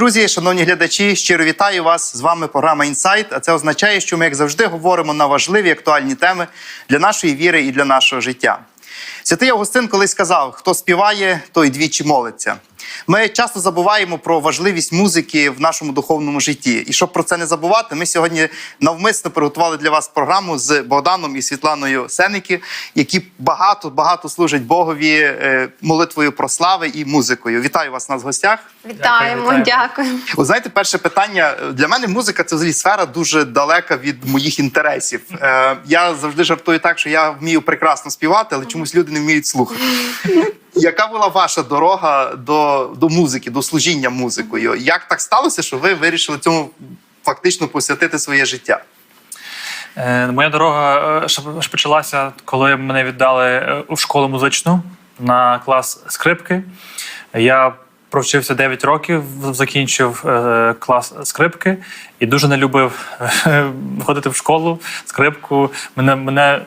Друзі, шановні глядачі, щиро вітаю вас. З вами програма Інсайт. А це означає, що ми, як завжди, говоримо на важливі актуальні теми для нашої віри і для нашого життя. Святий Августин колись сказав: хто співає, той двічі молиться. Ми часто забуваємо про важливість музики в нашому духовному житті. І щоб про це не забувати, ми сьогодні навмисно приготували для вас програму з Богданом і Світланою Сеники, які багато багато служать Богові е, молитвою про слави і музикою. Вітаю вас у нас в гостях. Вітаємо, Дякую, дякую. Знаєте, перше питання для мене музика це взагалі сфера дуже далека від моїх інтересів. Е, я завжди жартую так, що я вмію прекрасно співати, але чомусь люди не вміють слухати. Яка була ваша дорога до, до музики, до служіння музикою? Як так сталося, що ви вирішили цьому фактично посвятити своє життя? Е, Моя дорога е, ще ще почалася, коли мене віддали е, у школу музичну на клас скрипки. Я провчився 9 років, закінчив е, клас скрипки і дуже не любив е, ходити в школу, скрипку. Мене, мене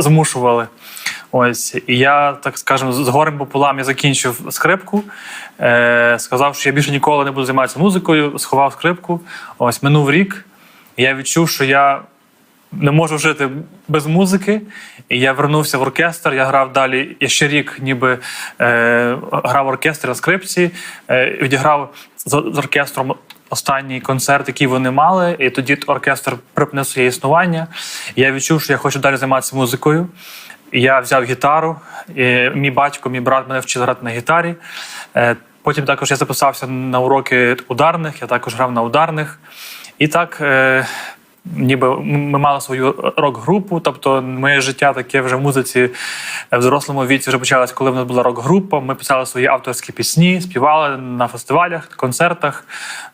змушували. Ось, і я, так скажемо, з горем пополам я закінчив скрипку. Е, сказав, що я більше ніколи не буду займатися музикою, сховав скрипку. Ось минув рік. І я відчув, що я не можу жити без музики. І я вернувся в оркестр. Я грав далі. Я ще рік, ніби е, грав в оркестрі на скрипці, е, відіграв з, з оркестром останній концерт, який вони мали. І тоді оркестр припинив своє існування. Я відчув, що я хочу далі займатися музикою. Я взяв гітару. І мій батько, мій брат мене вчив грати на гітарі. Е, Потім також я записався на уроки ударних, я також грав на ударних. І так, е, ніби ми мали свою рок-групу, тобто моє життя таке вже в музиці в дорослому віці вже почалось, коли в нас була рок-група. Ми писали свої авторські пісні, співали на фестивалях, концертах.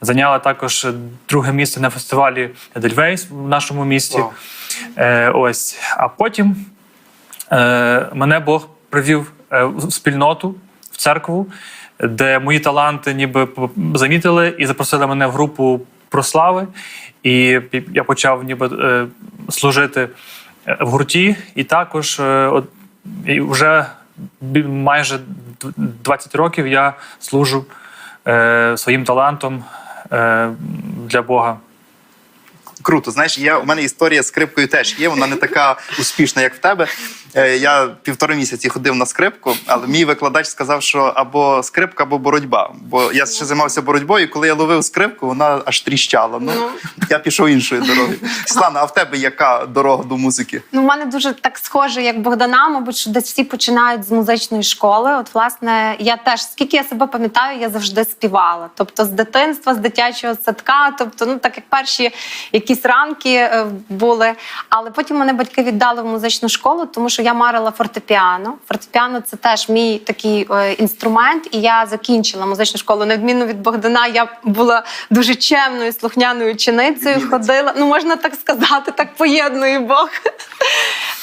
Зайняли також друге місце на фестивалі Едельвейс в нашому місті. Е, ось. А потім е, мене Бог привів е, в спільноту, в церкву, де мої таланти ніби замітили і запросили мене в групу прослави. І я почав ніби е, служити е, в гурті, і також е, от, і вже майже д- 20 років я служу е, своїм талантом е, для Бога. Круто, знаєш, я у мене історія з скрипкою теж є. Вона не така успішна, як в тебе. Е, Я півтори місяці ходив на скрипку, але мій викладач сказав, що або скрипка, або боротьба. Бо я ще займався боротьбою, і коли я ловив скрипку, вона аж тріщала. Ну я пішов іншою дорогою. Світлана, а в тебе яка дорога до музики? Ну, в мене дуже так схоже, як Богдана, мабуть, що десь всі починають з музичної школи. От, власне, я теж, скільки я себе пам'ятаю, я завжди співала. Тобто з дитинства, з дитячого садка, тобто, ну так як перші якісь ранки е, були. Але потім мене батьки віддали в музичну школу, тому що я марила фортепіано. Фортепіано це теж мій такий е, інструмент, і я закінчила музичну школу. На відміну від Богдана, я була дуже чемною, слухняною ученицею. Ходила, ну можна так сказати, так поєднує Бог.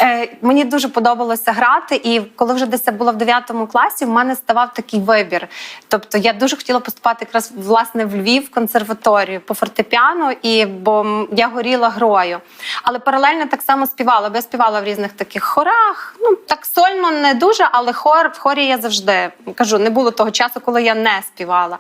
Е, мені дуже подобалося грати, і коли вже десь я була в 9 класі, в мене ставав такий вибір. Тобто я дуже хотіла поступати якраз власне в Львів в консерваторію по фортепіано, і бо я горіла грою. Але паралельно так само співала, бо я співала в різних таких хорах. Ну так сольно не дуже, але хор в хорі я завжди кажу, не було того часу, коли я не співала.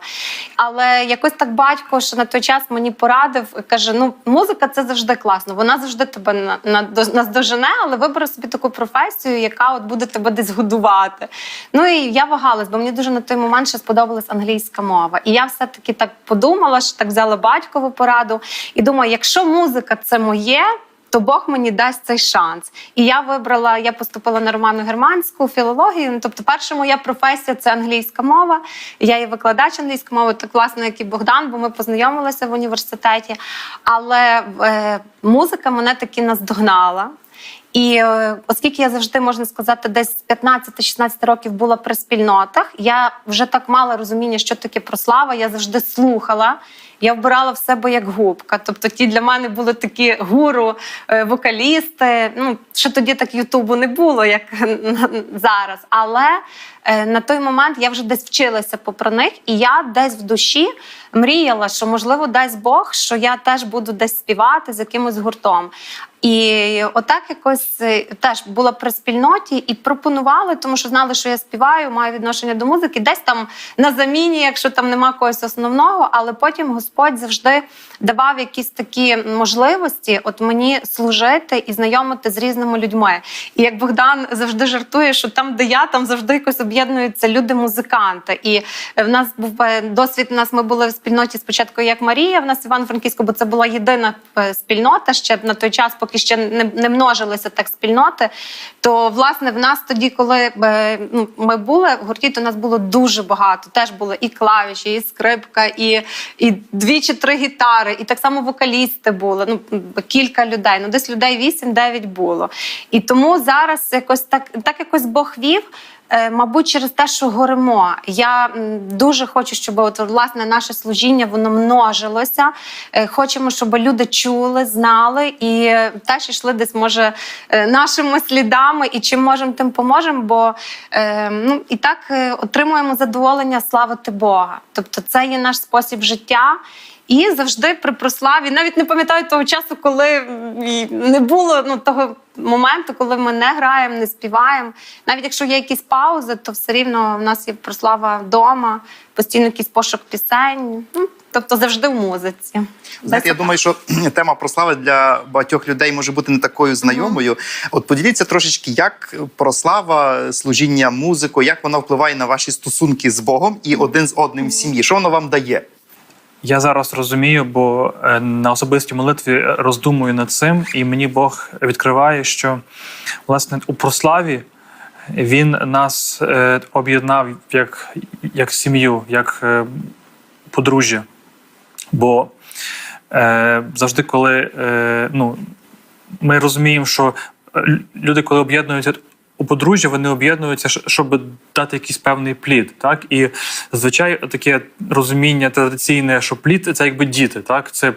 Але якось так батько, що на той час мені порадив, каже: ну музика це завжди класно. Вона завжди тебе на, на, наздожене, але вибери собі таку професію, яка от буде тебе десь годувати. Ну і я вагалась, бо мені дуже на той момент ще сподобалась англійська мова. І я все-таки так подумала, що так взяла батькову пораду. І думаю, якщо музика це моє. То Бог мені дасть цей шанс. І я вибрала, я поступила на роману германську філологію. Ну, тобто, перша моя професія це англійська мова. Я є викладач англійської мови, так власне, як і Богдан, бо ми познайомилися в університеті. Але е, музика мене таки наздогнала. І е, оскільки я завжди можна сказати, десь з 15-16 років була при спільнотах, я вже так мала розуміння, що таке прослава. Я завжди слухала. Я вбирала в себе як губка. Тобто, ті для мене були такі гуру, е, вокалісти. Ну ще тоді так Ютубу не було, як зараз. Але е, на той момент я вже десь вчилася попри них, і я десь в душі мріяла, що можливо дасть Бог, що я теж буду десь співати з якимось гуртом. І отак якось е, теж була при спільноті і пропонували, тому що знали, що я співаю, маю відношення до музики, десь там на заміні, якщо там нема когось основного. Але потім Господь завжди давав якісь такі можливості, от мені служити і знайомити з різними людьми. І як Богдан завжди жартує, що там, де я, там завжди якось об'єднуються люди-музиканти. І в нас був е, досвід. У нас ми були в спільноті спочатку як Марія, в нас Івано-Франківську, бо це була єдина е, спільнота ще на той час, поки ще не, не множилися так спільноти. То власне в нас тоді, коли е, ну, ми були в гурті, то нас було дуже багато. Теж було і клавіші, і скрипка, і, і дві чи три гітари, і так само вокалісти були. Ну кілька людей. Ну десь людей 8-9 було. І тому зараз якось так, так якось Бог вів. Е, Мабуть, через те, що горимо. Я дуже хочу, щоб от, власне наше служіння воно множилося. Е, Хочемо, щоб люди чули, знали і теж йшли десь, може, е, нашими слідами, і чим можемо, тим поможемо. Бо ну і так отримуємо задоволення славити Бога. Тобто, це є наш спосіб життя. І завжди при прославі, навіть не пам'ятаю того часу, коли не було ну, того моменту, коли ми не граємо, не співаємо. Навіть якщо є якісь паузи, то все рівно в нас є прослава вдома, постійно якийсь пошук пісень. Ну, тобто завжди в музиці. Знаєте, я думаю, що тема прослави для багатьох людей може бути не такою знайомою. От поділіться трошечки, як прослава, служіння музикою, як вона впливає на ваші стосунки з Богом і один з одним в сім'ї. Що воно вам дає? Я зараз розумію, бо е, на особистій молитві роздумую над цим, і мені Бог відкриває, що власне у прославі він нас е, об'єднав як, як сім'ю, як е, подружжя. Бо е, завжди, коли е, ну, ми розуміємо, що люди, коли об'єднуються у подружжя, вони об'єднуються, щоб дати якийсь певний плід. Так? І зазвичай таке розуміння традиційне, що плід це якби діти. Так? Це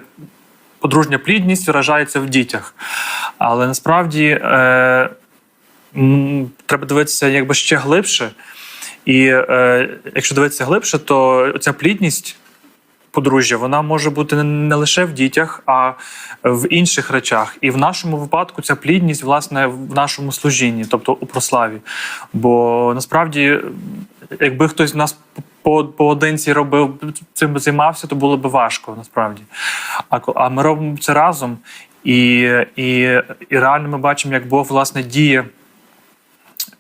подружня плідність виражається в дітях. Але насправді е, треба дивитися якби ще глибше. І е, якщо дивитися глибше, то ця плідність подружжя вона може бути не- лише в дітях, а в інших речах. І в нашому випадку ця плідність, власне, в нашому служінні, тобто у прославі. Бо насправді, якби хтось нас поодинці робив цим займався, то було б важко насправді. А, ми робимо це разом. І, і, і реально ми бачимо, як Бог власне діє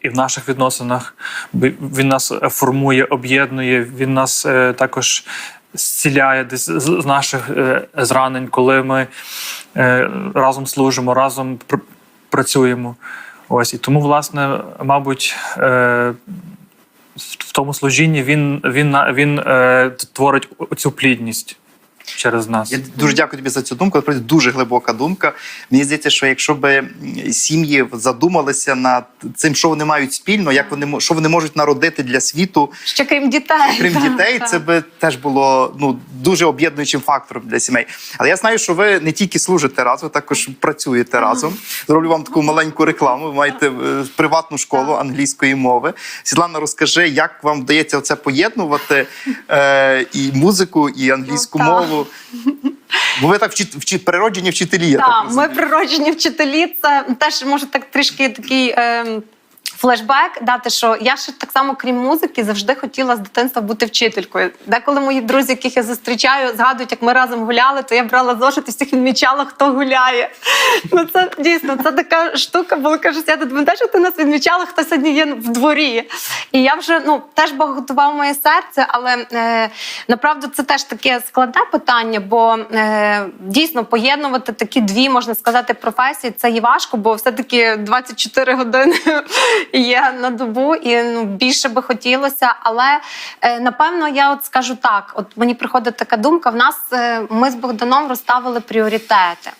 і в наших відносинах. Він нас формує, об'єднує, він нас е, також зціляє десь з наших е, зранень, коли ми е, разом служимо, разом працюємо. Ось і тому, власне, мабуть, е, в тому служінні він, він, він творить цю плідність через нас. Я дуже дякую тобі за цю думку. Насправді дуже глибока думка. Мені здається, що якщо би сім'ї задумалися над цим, що вони мають спільно, як вони мо- що вони можуть народити для світу, ще крім дітей. крім Так, дітей, так. це би теж було ну дуже об'єднуючим фактором для сімей. Але я знаю, що ви не тільки служите разом, ви також працюєте разом. Зроблю вам таку маленьку рекламу. Ви маєте е, приватну школу англійської мови. Світлана, розкажи, як вам вдається це поєднувати е, і музику, і англійську Ну, мову. Бо ви так вчит, вчит, природжені вчителі. Я так, Так, ми природжені вчителі. Це теж може так трішки такий. ем, Флешбек дати, що я ще так само, крім музики, завжди хотіла з дитинства бути вчителькою. Деколи мої друзі, яких я зустрічаю, згадують, як ми разом гуляли, то я брала зошит і всіх відмічала, хто гуляє. Ну це дійсно це така штука. Була каже, я думаю, що ти нас відмічала, хто сьогодні є в дворі. І я вже ну теж Бог готував моє серце, але е, направду це теж таке складне питання, бо е, дійсно поєднувати такі дві, можна сказати, професії це є важко, бо все-таки 24 години є на добу, і ну більше би хотілося. Але е, напевно я от скажу так: от мені приходить така думка: в нас е, ми з Богданом розставили пріоритети.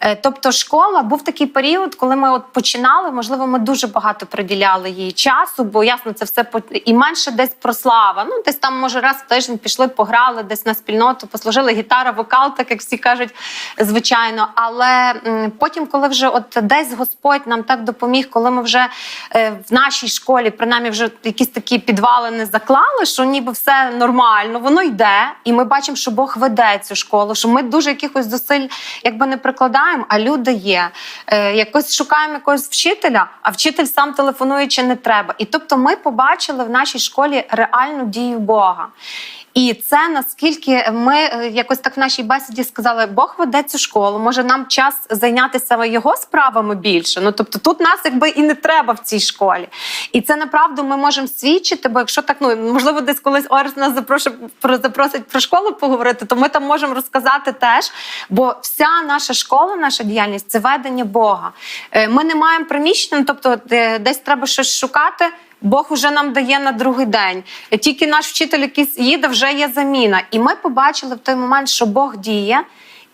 Е, Тобто, школа був такий період, коли ми от починали. Можливо, ми дуже багато приділяли їй часу, бо ясно, це все і менше десь прослава. Ну, десь там, може, раз в тиждень пішли, пограли десь на спільноту, послужили гітара, вокал, так як всі кажуть, звичайно. Але потім, коли вже от десь Господь нам так допоміг, коли ми вже е, в нашій школі, принаймні, вже якісь такі підвалини заклали, що ніби все нормально, воно йде, і ми бачимо, що Бог веде цю школу, що ми дуже якихось зусиль якби не прикладаємо. Перекладаємо, а люди є. Е, якось шукаємо якогось вчителя, а вчитель сам телефонує чи не треба. І тобто ми побачили в нашій школі реальну дію Бога. І це наскільки ми е, якось так в нашій бесіді сказали, Бог веде цю школу. Може, нам час зайнятися його справами більше. Ну тобто, тут нас якби і не треба в цій школі. І це направду ми можемо свідчити. Бо якщо так, ну можливо, десь колись Орес нас запрошує про запросить про школу поговорити, то ми там можемо розказати теж. Бо вся наша школа, наша діяльність це ведення Бога. Е, Ми не маємо приміщення, ну, тобто десь треба щось шукати. Бог уже нам дає на другий день. Тільки наш вчитель якийсь їде, вже є заміна. І ми побачили в той момент, що Бог діє.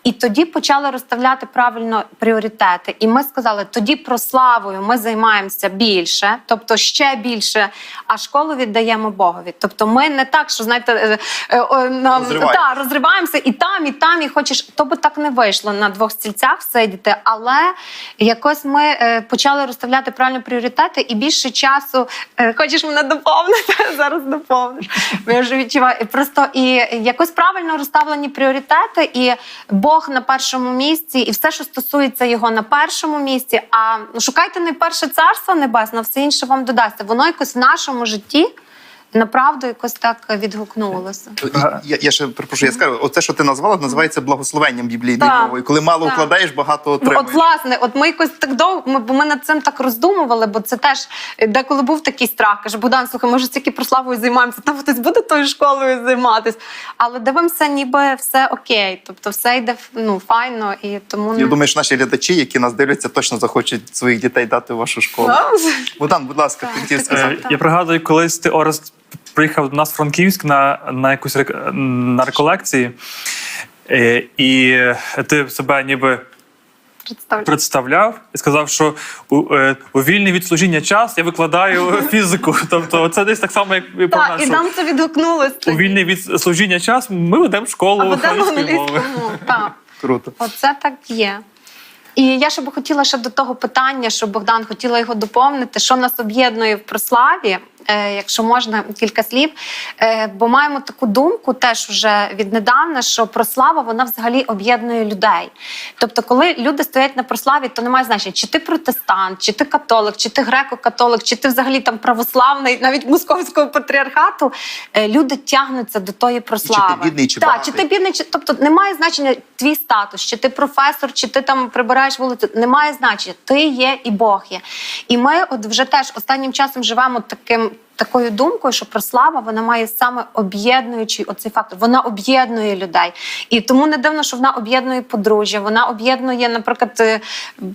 І тоді почали розставляти правильно пріоритети. І ми сказали, тоді прославою ми займаємося більше, тобто ще більше, а школу віддаємо Богові. Тобто, ми не так, що знаєте, е, е, нам та, розриваємося і там, і там, і хочеш. То би так не вийшло на двох стільцях сидіти. Але якось ми е, почали розставляти правильно пріоритети і більше часу. Хочеш мене доповнити? Зараз доповниш. Я вже відчуваю. Просто і якось правильно розставлені пріоритети, і Бог на першому місці, і все, що стосується його на першому місці. А ну, шукайте перше царство небесне, все інше вам додасться. Воно якось в нашому житті. Направду якось так відгукнулося. Я, я ще перепрошую, я скажу, оце, що ти назвала, називається благословенням біблійною Так. мовою. Коли мало Так. вкладаєш, багато Ну, отримуєш. От власне, от ми якось так довго, ми, бо ми над цим так роздумували, бо це теж е, деколи був такий страх. Каже, Богдан, слухай, може, тільки прославою займаємося, там хтось буде тою школою займатися. Але дивимося, ніби все окей. Тобто все йде ну, файно і тому Я думаю, що наші глядачі, які нас дивляться, точно захочуть своїх дітей дати в вашу школу. Богдан, будь ласка, ти хотів сказати. Е, Я пригадую, колись ти Орест приїхав до нас в Франківськ на, на якусь рек- на реколекції, Е, і ти себе ніби представляю. представляв і сказав, що у, е, у вільний від служіння час я викладаю фізику. Тобто, це десь так само, як і про нас. і нам це відгукнулося. У вільний від служіння час ми ведемо школу англійської мови. Так. Круто. Оце так є. І я ще би хотіла ще до того питання, що Богдан хотіла його доповнити, що нас об'єднує в прославі, якщо можна кілька слів. Е, бо маємо таку думку, теж вже віднедавна, що прослава вона взагалі об'єднує людей. Тобто, коли люди стоять на прославі, то немає значення, чи ти протестант, чи ти католик, чи ти греко-католик, чи ти взагалі там православний, навіть московського патріархату. е, Люди тягнуться до тої прослави. бідний, чи Так, чи ти бідний, чи тобто немає значення твій статус, чи ти професор, чи ти там прибираєш вулицю. Немає значення. Ти є і Бог є. І ми, от вже теж останнім часом живемо таким. you. Такою думкою, що прослава вона має саме об'єднуючий оцей фактор. Вона об'єднує людей, і тому не дивно, що вона об'єднує подружжя. Вона об'єднує, наприклад, е,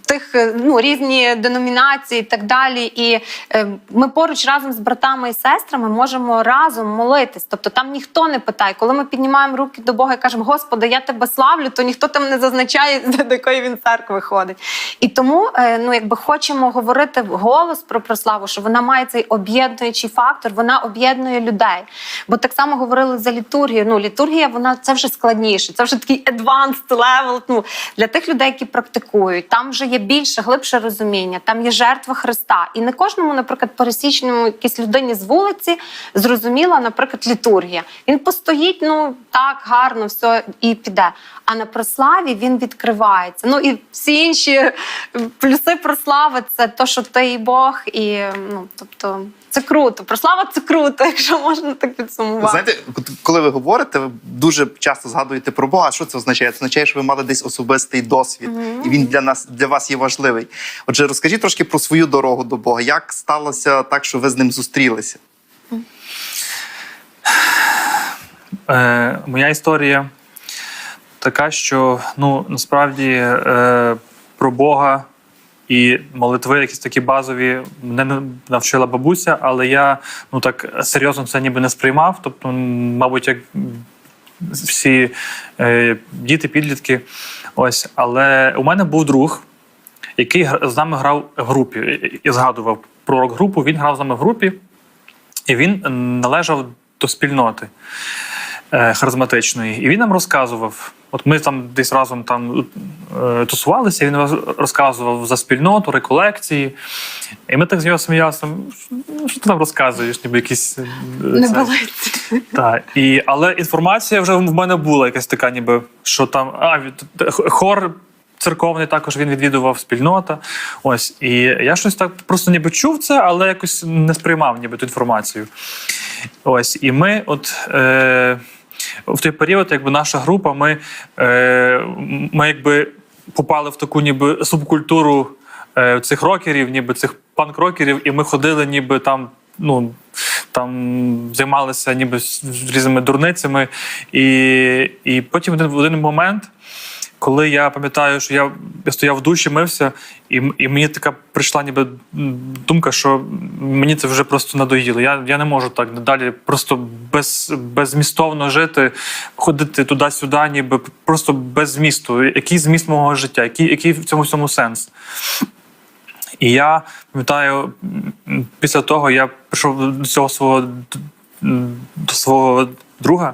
тих е, ну різні деномінації і так далі. І е, ми поруч разом з братами і сестрами можемо разом молитись. Тобто там ніхто не питає, коли ми піднімаємо руки до Бога і кажемо, Господи, я тебе славлю, то ніхто там не зазначає, до якої він церкви ходить. І тому ну, якби хочемо говорити голос про прославу, що вона має цей об'єднуючий фактор, вона об'єднує людей. Бо так само говорили за літургію. Ну, літургія, вона це вже складніше, це вже такий advanced level. Ну, для тих людей, які практикують, там вже є більше, глибше розуміння, там є жертва Христа. І не кожному, наприклад, пересічному якійсь людині з вулиці зрозуміла, наприклад, літургія. Він постоїть, ну так, гарно, все і піде. А на прославі він відкривається. Ну і всі інші плюси прослави це то, що ти і Бог, і ну тобто це круто. Прослава це круто, якщо можна так підсумувати. Знаєте, коли ви говорите, ви дуже часто згадуєте про Бога. Що це означає? Це означає, що ви мали десь особистий досвід, і він для нас для вас є важливий. Отже, розкажіть трошки про свою дорогу до Бога. Як сталося так, що ви з ним зустрілися? Е, моя історія така, що ну насправді е, про Бога і молитви, якісь такі базові, мене навчила бабуся, але я ну так серйозно це ніби не сприймав. Тобто, мабуть, як всі е, діти, підлітки. Ось, але у мене був друг, який з нами грав в групі. Я згадував про рок-групу. Він грав з нами в групі, і він належав до спільноти харизматичної. І він нам розказував. От ми там десь разом там е, тусувалися, він роз- розказував за спільноту, реколекції. І ми так з нього сміялися. «Ну, Що ти нам розказуєш? Ніби якісь. е, Не це». Так, і, але інформація вже в мене була якась така, ніби що там. А, хор церковний також він відвідував спільнота. Ось і я щось так просто ніби чув це, але якось не сприймав ніби ту інформацію. Ось, і ми, от е, в той період, якби наша група, ми, е, ми якби попали в таку ніби субкультуру е, цих рокерів, ніби цих панк-рокерів, і ми ходили, ніби там. Ну, там займалися ніби різними дурницями. І, і потім в один, в один момент, коли я пам'ятаю, що я, я стояв в душі, мився, і, і мені така прийшла ніби думка, що мені це вже просто надоїло. Я, я не можу так далі просто без, беззмістовно жити, ходити туди-сюди, ніби просто без змісту. Який зміст мого життя, який, який в цьому всьому сенс? І я пам'ятаю, після того я прийшов до цього свого до свого друга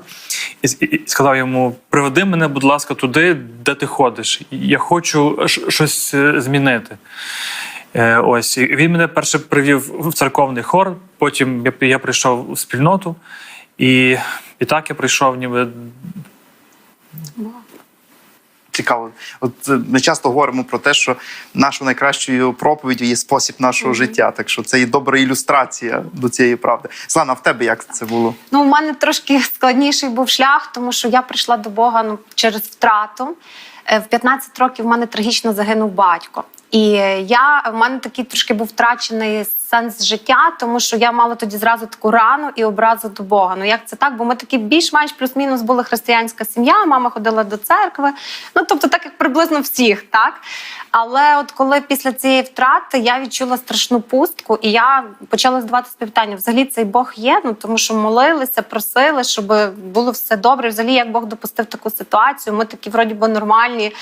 і, сказав йому: приведи мене, будь ласка, туди, де ти ходиш. Я хочу щось е, змінити. Е, ось він мене перше привів в церковний хор, потім я, я прийшов у спільноту, і, і так я прийшов ніби Цікаво. От е, ми часто говоримо про те, що нашою найкращою проповіддю є спосіб нашого життя. Так що це є добра ілюстрація до цієї правди. Слана, в тебе як це було? Ну, у мене трошки складніший був шлях, тому що я прийшла до Бога ну, через втрату. Е, В 15 років в мене трагічно загинув батько. І я в мене такий трошки був втрачений сенс життя, тому що я мала тоді зразу таку рану і образу до Бога. Ну як це так? Бо ми такі більш-менш плюс-мінус були християнська сім'я, мама ходила до церкви. Ну тобто, так як приблизно всіх, так. Але от коли після цієї втрати я відчула страшну пустку, і я почала задавати собі питання: взагалі цей Бог є? Ну тому що молилися, просили, щоб було все добре. Взагалі, як Бог допустив таку ситуацію, ми такі вроді би нормальні.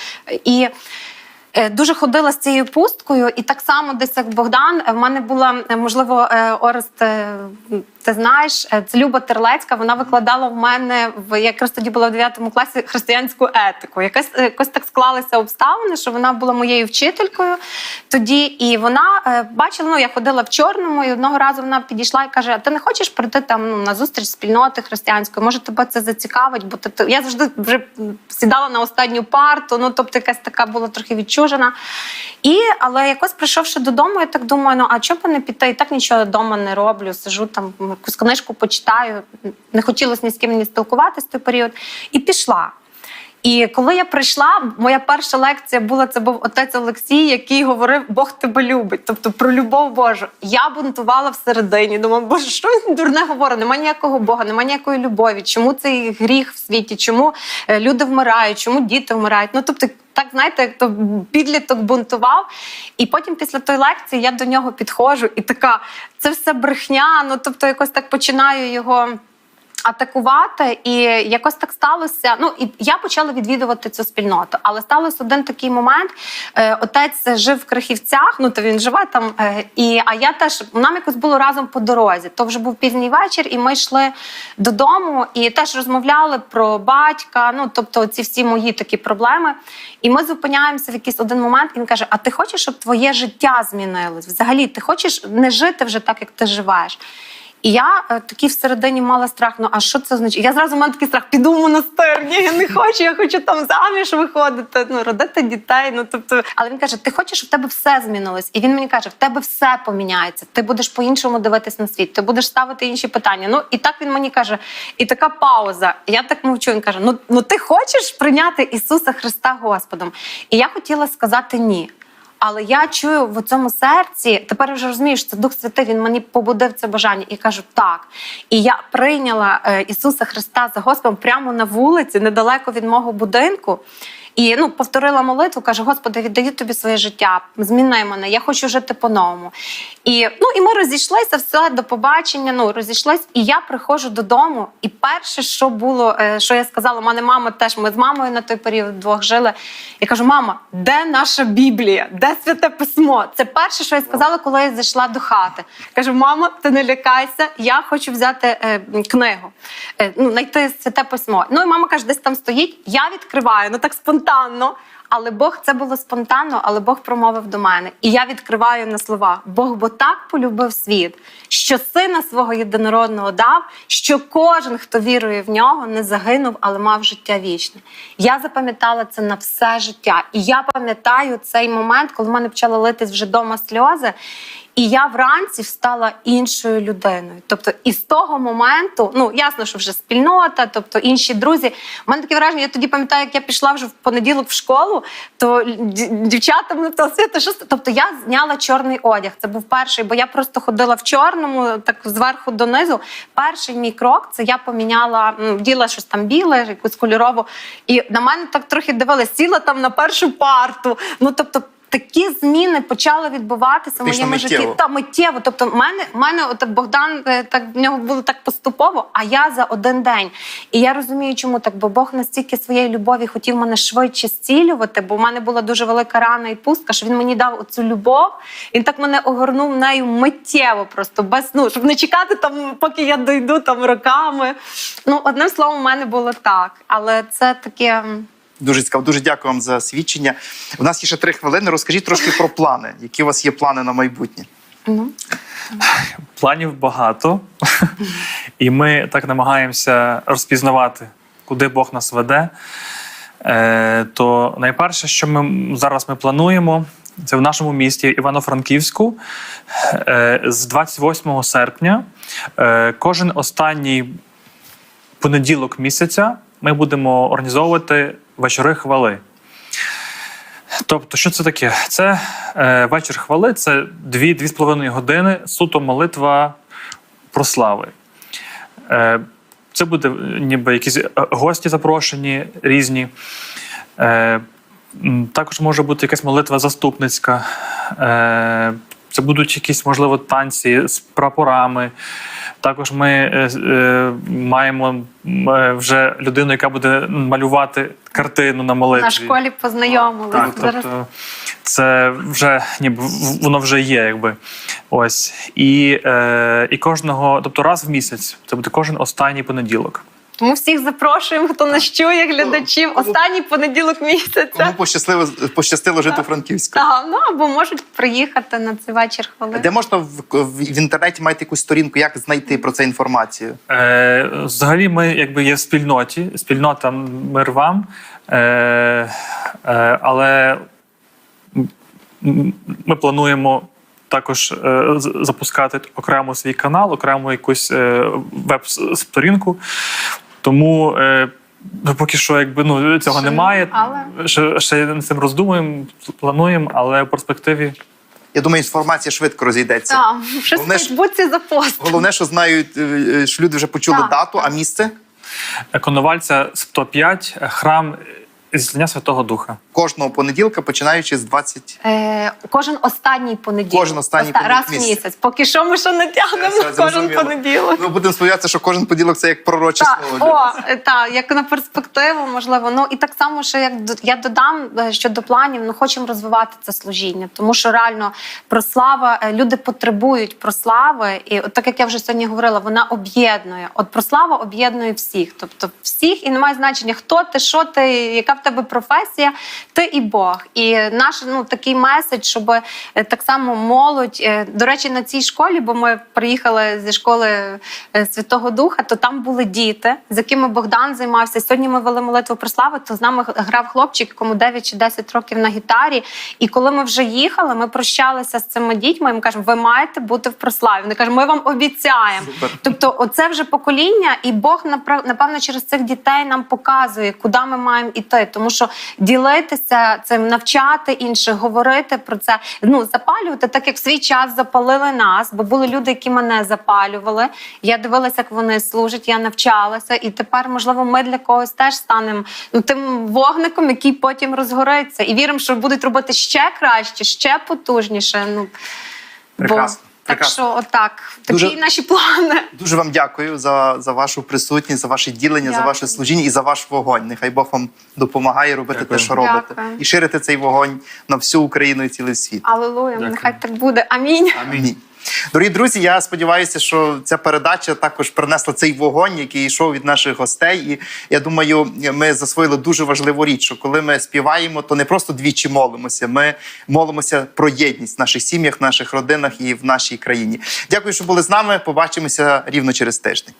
І Дуже ходила з цією пусткою, і так само десь як Богдан. е, В мене була е, можливо е, Орест. Ти знаєш, е, це Люба Терлецька. Вона викладала в мене в якраз тоді була в 9 класі християнську етику. Якась е, якось так склалися обставини, що вона була моєю вчителькою тоді. І вона е, бачила, ну я ходила в чорному, і одного разу вона підійшла і каже: А ти не хочеш прийти там ну, на зустріч спільноти християнської? Може, тебе це зацікавить? Бо ти- я завжди вже сідала на останню парту. Ну тобто, якась така була трохи відчужена. І але якось прийшовши додому, я так думаю, ну а чого б не піти? І так нічого вдома не роблю. Сижу там, якусь книжку почитаю. Не хотілося ні з ким не спілкуватися той період. І пішла. І коли я прийшла, моя перша лекція була це був отець Олексій, який говорив Бог тебе любить, тобто про любов Божу. Я бунтувала всередині. Думаю, боже, що він дурне говорить? Нема ніякого Бога, нема ніякої любові. Чому цей гріх в світі? Чому е, люди вмирають? Чому діти вмирають? Ну тобто, так знаєте, як то підліток бунтував. І потім після тої лекції я до нього підходжу і така, це все брехня. Ну тобто, якось так починаю його атакувати, і якось так сталося. Ну і я почала відвідувати цю спільноту. Але сталося один такий момент. Е, отець жив в Крихівцях, ну то він живе там. Е, і а я теж нам якось було разом по дорозі. То вже був пізній вечір, і ми йшли додому і теж розмовляли про батька. Ну тобто, ці всі мої такі проблеми. І ми зупиняємося в якийсь один момент. І він каже: А ти хочеш, щоб твоє життя змінилось? Взагалі, ти хочеш не жити вже так, як ти живеш? І я е, такий всередині мала страх. Ну а що це означає? Я зразу в такий страх, піду в монастир. Ні, я не хочу, я хочу там заміж виходити, ну родити дітей. Ну тобто, але він каже: ти хочеш, щоб в тебе все змінилось? І він мені каже: в тебе все поміняється. Ти будеш по-іншому дивитись на світ, ти будеш ставити інші питання. Ну і так він мені каже, і така пауза. Я так мовчу. Він каже: Ну, ну ти хочеш прийняти Ісуса Христа Господом? І я хотіла сказати ні. Але я чую в цьому серці, тепер вже розумію, що це Дух Святий, він мені побудив це бажання і кажу так. І я прийняла е, Ісуса Христа за Господом прямо на вулиці, недалеко від мого будинку. І ну, повторила молитву, каже: Господи, віддаю тобі своє життя, зміни мене, я хочу жити по-новому. І, ну, і ми розійшлися, все до побачення. Ну, розійшлись, і я приходжу додому. І перше, що було, е, що я сказала, у мене мама теж ми з мамою на той період вдвох жили. Я кажу: мама, де наша Біблія? Де святе письмо? Це перше, що я сказала, коли я зайшла до хати. Кажу, мама, ти не лякайся, я хочу взяти е, книгу, е, ну, знайти святе письмо. Ну і мама каже, десь там стоїть. Я відкриваю, ну так спонтанно. Але Бог це було спонтанно, але Бог промовив до мене. І я відкриваю на слова: Бог бо так полюбив світ, що сина свого єдинородного дав, що кожен, хто вірує в нього, не загинув, але мав життя вічне. Я запам'ятала це на все життя. І я пам'ятаю цей момент, коли в мене почали литись вже дома сльози. І я вранці встала іншою людиною. Тобто, із того моменту, ну ясно, що вже спільнота, тобто інші друзі. У мене таке враження, я тоді пам'ятаю, як я пішла вже в понеділок в школу, то д- дівчата мене питали, «Свята, що? Тобто я зняла чорний одяг. Це був перший, бо я просто ходила в чорному, так зверху донизу. Перший мій крок це я поміняла, м, вділа щось там біле, якусь кольорову. І на мене так трохи дивилися, сіла там на першу парту. Ну тобто. Такі зміни почали відбуватися в моєму житті. Та миттєво. Тобто, в мене, в мене от Богдан е, так в нього було так поступово, а я за один день. І я розумію, чому так, бо Бог настільки своєї любові хотів мене швидше зцілювати, бо в мене була дуже велика рана і пустка, що він мені дав оцю любов. Він так мене огорнув нею миттєво, просто без ну, щоб не чекати там, поки я дойду там роками. Ну, одним словом, в мене було так. Але це таке. Дуже цікаво, дуже дякую вам за свідчення. У нас є ще три хвилини. Розкажіть трошки про плани. Які у вас є плани на майбутнє? Ну, Планів багато, і ми так намагаємося розпізнавати, куди Бог нас веде. Е, то найперше, що ми зараз ми плануємо, це в нашому місті Івано-Франківську е, з 28 серпня. Е, кожен останній понеділок місяця ми будемо організовувати вечори хвали. Тобто, що це таке? Це е, вечір хвали, це дві-дві з половиною години суто молитва прослави. Е, це буде е, ніби якісь е, гості запрошені різні. Е, також може бути якась молитва заступницька. Е, це будуть якісь, можливо, танці з прапорами. Також ми е, е, маємо е, вже людину, яка буде малювати картину на молитві. на школі познайомилися. Так, тобто це вже ніби воно вже є, якби ось. І, е, і кожного, тобто раз в місяць, це буде кожен останній понеділок. Тому всіх запрошуємо, хто нас чує, глядачів. Останній понеділок місяця. Кому пощастило, пощастило жити у Франківську? Так, ну або можуть приїхати на цей вечір хвилин. Де можна в, в, в інтернеті маєте якусь сторінку, як знайти про це інформацію? Е, взагалі, ми якби є в спільноті, спільнота мир вам. Е, е, але м- ми плануємо також е, запускати окремо свій канал, окремо якусь е, веб-сторінку. Тому е, ну, поки що, якби ну цього Ще, немає. але- Ще, ще над цим роздумуємо, плануємо, але в перспективі Я думаю, інформація швидко розійдеться. Так, щось Головне Фейсбуці запостили. Головне, що знають, що люди вже почули Так. дату, а місце Коновальця 105, храм зіслання Святого Духа. кожного понеділка, починаючи з 20... Е, кожен останній понеділок. Кожен останній Оста- раз в місяць. Поки що ми ще не тягнемо Все, кожен зрозуміло. понеділок. Ми будемо сподіватися, що кожен понеділок це як пророче Так, слово. для нас. о, е, та, як на перспективу, можливо. Ну і так само, що як до- я додам е, щодо планів, ну хочемо розвивати це служіння, тому що реально прослава, е, люди потребують прослави, і от так як я вже сьогодні говорила, вона об'єднує. От прослава об'єднує всіх, тобто всіх, і немає значення, хто ти, що ти, яка в тебе професія, ти і Бог. І наш ну такий меседж, щоб е, так само молодь. е, До речі, на цій школі, бо ми приїхали зі школи е, Святого Духа, то там були діти, з якими Богдан займався. Сьогодні ми вели молитву про славу, то з нами грав хлопчик, якому 9 чи 10 років на гітарі. І коли ми вже їхали, ми прощалися з цими дітьми. і Ми кажемо, ви маєте бути в прославі. Вони кажуть, ми вам обіцяємо. Супер. Тобто, оце вже покоління, і Бог напевно через цих дітей нам показує, куди ми маємо іти. Тому що ділитися цим, навчати інших, говорити про це, ну запалювати, так як в свій час запалили нас, бо були люди, які мене запалювали. Я дивилася, як вони служать, я навчалася, і тепер, можливо, ми для когось теж станемо ну, тим вогником, який потім розгориться. І віримо, що будуть робити ще краще, ще потужніше. Ну Прекрасно, Бо, так прекрасно. що, отак, такі Дуже- наші плани. Дуже вам дякую за, за вашу присутність, за ваше ділення, за ваше служіння і за ваш вогонь. Нехай Бог вам допомагає робити Дякую. те, що робите, Дякую. і ширити цей вогонь на всю Україну і цілий світ. Дякую. нехай так буде. Амінь. Амінь. Дорогі друзі, я сподіваюся, що ця передача також принесла цей вогонь, який йшов від наших гостей. І я думаю, ми засвоїли дуже важливу річ, що коли ми співаємо, то не просто двічі молимося. Ми молимося про єдність в наших сім'ях, в наших родинах і в нашій країні. Дякую, що були з нами. Побачимося рівно через тиждень.